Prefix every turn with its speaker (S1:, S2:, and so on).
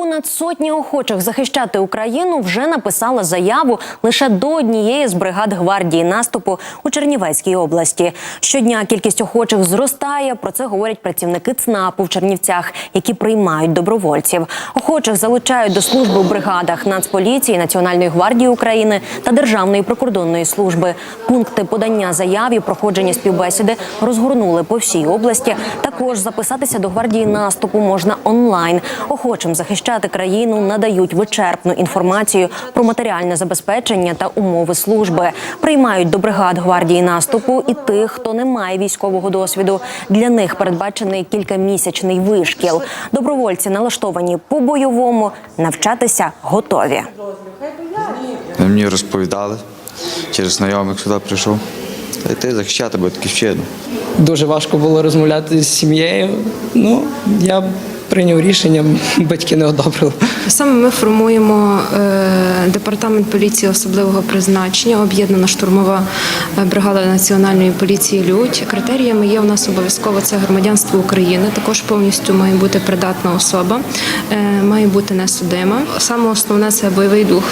S1: Понад сотні охочих захищати Україну вже написали заяву лише до однієї з бригад гвардії наступу у Чернівецькій області. Щодня кількість охочих зростає. Про це говорять працівники ЦНАПу в Чернівцях, які приймають добровольців. Охочих залучають до служби у бригадах Нацполіції, Національної гвардії України та Державної прикордонної служби. Пункти подання заяв і проходження співбесіди розгорнули по всій області. Також записатися до гвардії наступу можна онлайн. Охочим захищати країну надають вичерпну інформацію про матеріальне забезпечення та умови служби. Приймають до бригад гвардії наступу і тих, хто не має військового досвіду. Для них передбачений кількамісячний вишкіл. Добровольці налаштовані по бойовому, навчатися готові.
S2: Мені розповідали, через знайомих сюди прийшов. Й ти захищати батьківщину.
S3: Дуже важко було розмовляти з сім'єю. Ну, я прийняв рішення, батьки не одобрили.
S4: Саме ми формуємо е, департамент поліції особливого призначення, об'єднана штурмова е, бригада національної поліції Людь. Критеріями є у нас обов'язково це громадянство України. Також повністю має бути придатна особа, е, має бути несудима. Саме основне це бойовий дух.